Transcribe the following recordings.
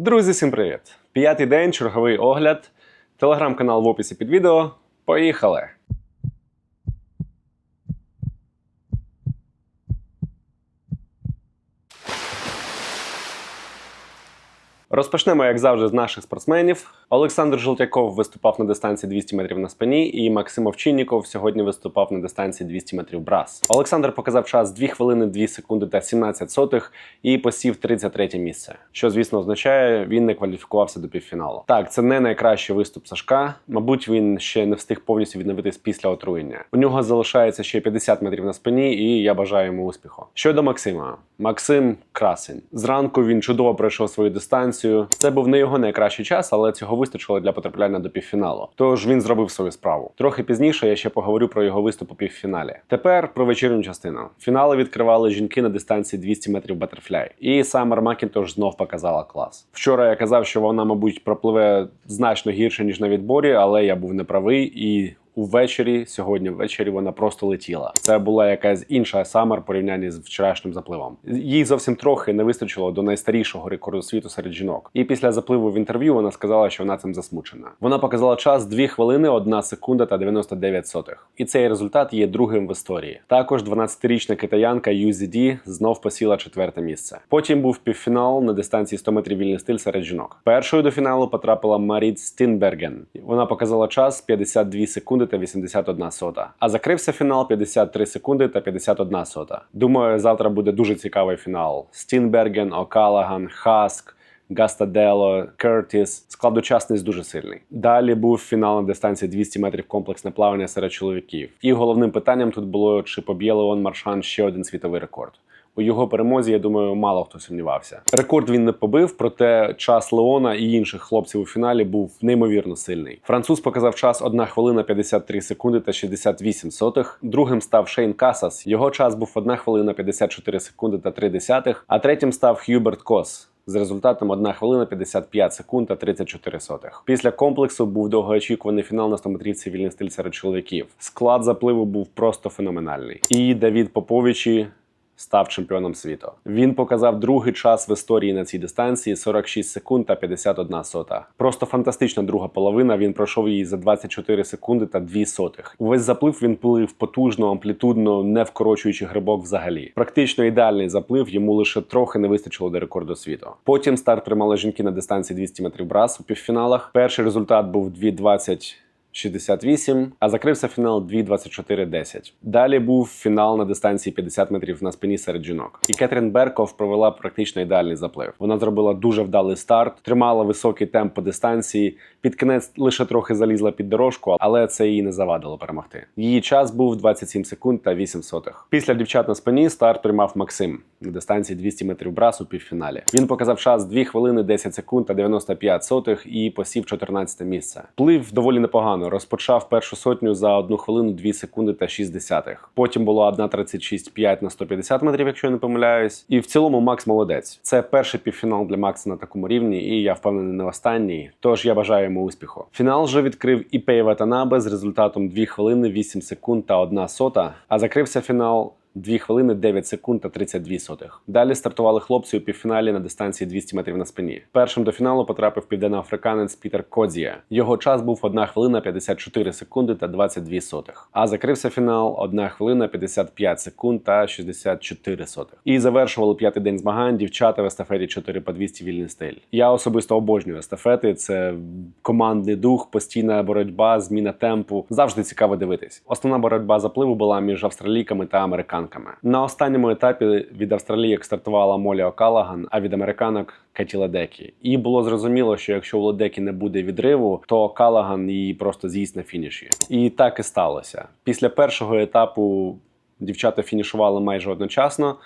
Друзі, всім привіт! П'ятий день, черговий огляд. Телеграм-канал в описі під відео. Поїхали! Розпочнемо, як завжди, з наших спортсменів. Олександр Желтяков виступав на дистанції 200 метрів на спині, і Максим Овчинніков сьогодні виступав на дистанції 200 метрів брас. Олександр показав час 2 хвилини 2 секунди та 17 сотих і посів 33 місце. Що, звісно, означає, він не кваліфікувався до півфіналу. Так, це не найкращий виступ Сашка. Мабуть, він ще не встиг повністю відновитись після отруєння. У нього залишається ще 50 метрів на спині, і я бажаю йому успіху. Щодо Максима, Максим красень. Зранку він чудово пройшов свою дистанцію. Це був не його найкращий час, але цього вистачило для потрапляння до півфіналу. Тож він зробив свою справу. Трохи пізніше я ще поговорю про його виступ у півфіналі. Тепер про вечірню частину. Фінали відкривали жінки на дистанції 200 метрів батерфляй. І Самер Макінтош знов показала клас. Вчора я казав, що вона, мабуть, пропливе значно гірше ніж на відборі, але я був неправий і. Увечері, сьогодні ввечері вона просто летіла. Це була якась інша самер порівнянні з вчорашнім запливом. Їй зовсім трохи не вистачило до найстарішого рекорду світу серед жінок. І після запливу в інтерв'ю вона сказала, що вона цим засмучена. Вона показала час 2 хвилини, 1 секунда та 99 сотих. І цей результат є другим в історії. Також 12-річна китаянка UZD знов посіла четверте місце. Потім був півфінал на дистанції 100 метрів вільний стиль серед жінок. Першою до фіналу потрапила Маріт Стінберген. Вона показала час 52 секунди та 81 сота. А закрився фінал 53 секунди та 51 сота. Думаю, завтра буде дуже цікавий фінал. Стінберген, Окалаган, Хаск. Гастадело, Кертіс. Склад учасниць дуже сильний. Далі був фінал на дистанції 200 метрів комплексне плавання серед чоловіків. І головним питанням тут було, чи поб'є Леон Маршан ще один світовий рекорд. У його перемозі, я думаю, мало хто сумнівався. Рекорд він не побив, проте час Леона і інших хлопців у фіналі був неймовірно сильний. Француз показав час 1 хвилина 53 секунди та 68 сотих. Другим став Шейн Касас. Його час був 1 хвилина 54 секунди та 3 десятих. А третім став Х'юберт Кос. З результатом 1 хвилина 55 секунд та 34 сотих. Після комплексу був довгоочікуваний фінал на 100-метрівці вільний стиль серед чоловіків. Склад запливу був просто феноменальний. І Давід Поповичі став чемпіоном світу. Він показав другий час в історії на цій дистанції 46 секунд та 51 сота. Просто фантастична друга половина. Він пройшов її за 24 секунди та 2 сотих. Увесь заплив він плив потужно, амплітудно, не вкорочуючи грибок взагалі. Практично ідеальний заплив, йому лише трохи не вистачило до рекорду світу. Потім старт приймали жінки на дистанції 200 метрів брас у півфіналах. Перший результат був 2.20 68, а закрився фінал 2.24.10. Далі був фінал на дистанції 50 метрів на спині серед жінок. І Кетрін Берков провела практично ідеальний заплив. Вона зробила дуже вдалий старт, тримала високий темп по дистанції. Під кінець лише трохи залізла під дорожку, але це їй не завадило перемогти. Її час був 27 секунд та 8 сотих. Після дівчат на спині старт приймав Максим на дистанції 200 метрів брас у півфіналі. Він показав час 2 хвилини 10 секунд та 95 сотих і посів 14 місце. Плив доволі непогано. Розпочав першу сотню за 1 хвилину 2 секунди та 6 десятих. Потім було 1.36.5 на 150 метрів, якщо я не помиляюсь. І в цілому Макс молодець. Це перший півфінал для Макса на такому рівні, і я впевнений не останній. Тож я бажаю йому успіху. Фінал вже відкрив Іпей Ватанабе з результатом 2 хвилини 8 секунд та 1 сота. А закрився фінал 2 хвилини 9 секунд та 32 сотих. Далі стартували хлопці у півфіналі на дистанції 200 метрів на спині. Першим до фіналу потрапив південноафриканець Пітер Кодзія. Його час був 1 хвилина 54 секунди та 22 сотих. А закрився фінал 1 хвилина 55 секунд та 64 сотих. І завершували п'ятий день змагань дівчата в естафеті 4 по 200 вільний стиль. Я особисто обожнюю естафети. Це командний дух, постійна боротьба, зміна темпу. Завжди цікаво дивитись. Основна боротьба запливу була між австралійками та американками. На останньому етапі від Австралії стартувала Молі Окалаган, а від американок Кеті Ледекі. І було зрозуміло, що якщо у Ледекі не буде відриву, то Калаган її просто з'їсть на фініші. І так і сталося. Після першого етапу дівчата фінішували майже одночасно.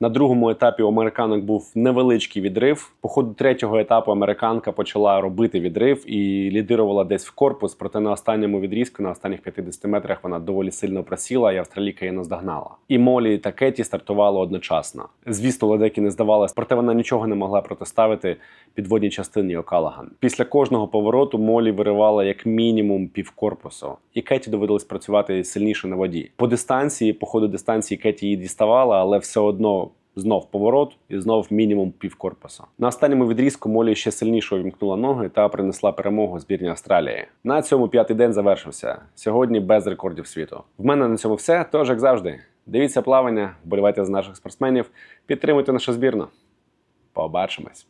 На другому етапі у американок був невеличкий відрив. По ходу третього етапу американка почала робити відрив і лідирувала десь в корпус. Проте на останньому відрізку, на останніх 50 метрах, вона доволі сильно просіла, і австралійка її наздогнала. І Молі та Кеті стартували одночасно. Звісно, Ледекі не здавалась, проте вона нічого не могла протиставити підводній частині Окалаган. Після кожного повороту Молі виривала як мінімум півкорпусу, і Кеті доводилось працювати сильніше на воді. По дистанції, по ходу дистанції Кеті її діставала, але все одно знов поворот і знов мінімум півкорпуса. На останньому відрізку Молі ще сильніше увімкнула ноги та принесла перемогу збірні Австралії. На цьому п'ятий день завершився. Сьогодні без рекордів світу. В мене на цьому все. Тож, як завжди, дивіться плавання, вболівайте за наших спортсменів, підтримуйте нашу збірну. Побачимось.